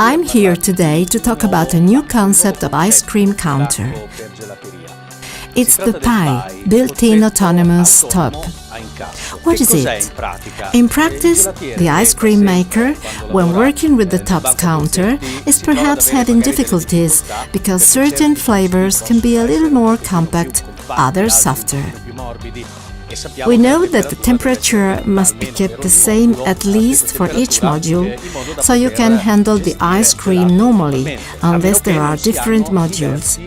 I'm here today to talk about a new concept of ice cream counter. It's the Pi, built-in autonomous top. What is it? In practice, the ice cream maker, when working with the tops counter, is perhaps having difficulties because certain flavors can be a little more compact, others softer. We know that the temperature must be kept the same at least for each module, so you can handle the ice cream normally, unless there are different modules.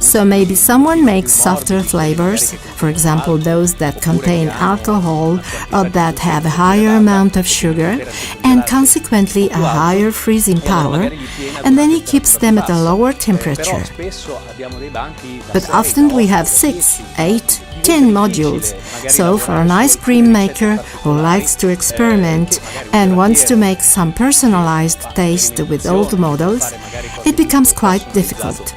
So maybe someone makes softer flavors, for example those that contain alcohol or that have a higher amount of sugar and consequently a higher freezing power, and then he keeps them at a lower temperature. But often we have 6, 8, 10 modules. So for an ice cream maker who likes to experiment and wants to make some personalized taste with old models, it becomes quite difficult.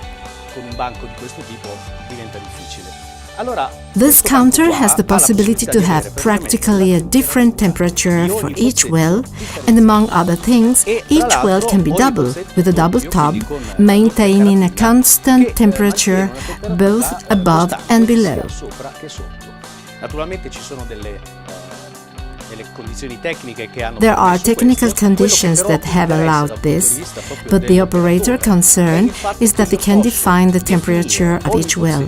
This counter has the possibility to have practically a different temperature for each well, and among other things, each well can be double, with a double top, maintaining a constant temperature both above and below. There are technical conditions that have allowed this, but the operator concern is that they can define the temperature of each well.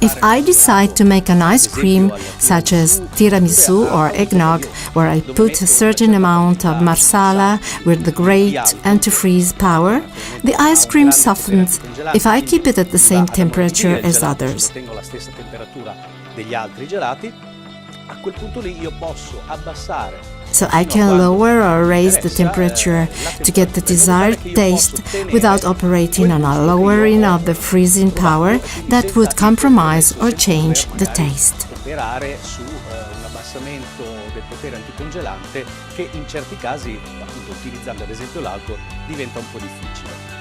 If I decide to make an ice cream, such as tiramisu or eggnog, where I put a certain amount of marsala with the great antifreeze power, the ice cream softens. If I keep it at the same temperature as others. So I can lower or raise the temperature to get the desired taste without operating on a lowering of the freezing power that would compromise or change the taste. Eh, del potere anticongelante che in certi casi, appunto utilizzando ad esempio l'alcol, diventa un po' difficile.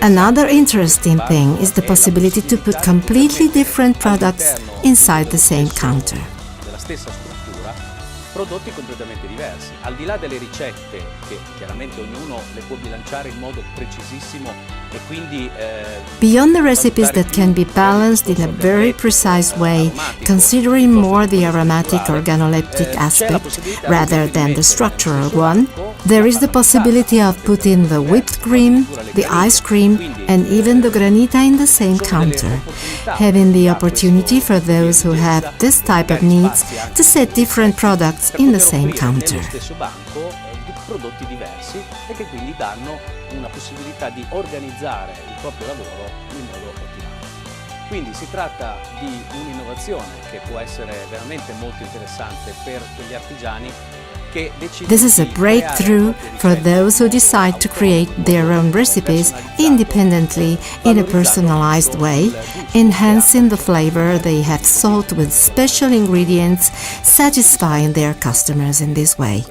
Another interesting thing is the possibility to put completely different products inside the same counter. Prodotti completamente diversi. Al di là delle ricette, che chiaramente ognuno le può bilanciare in modo precisissimo e quindi... Eh, Beyond the recipes that can be balanced in a very precise way, considering more the aromatic organoleptic eh, aspect rather than the structural one, there is the possibility of putting the whipped cream, the ice cream, and even the granita in the same counter, having the opportunity for those who have this type of needs to set different products in the same counter. prodotti diversi e che quindi danno una possibilità di organizzare il proprio lavoro in modo ottimale. Quindi si tratta di un'innovazione che può essere veramente molto interessante per artigiani This is a breakthrough for those who decide to create their own recipes independently in a personalized way, enhancing the flavor they have sought with special ingredients, satisfying their customers in this way.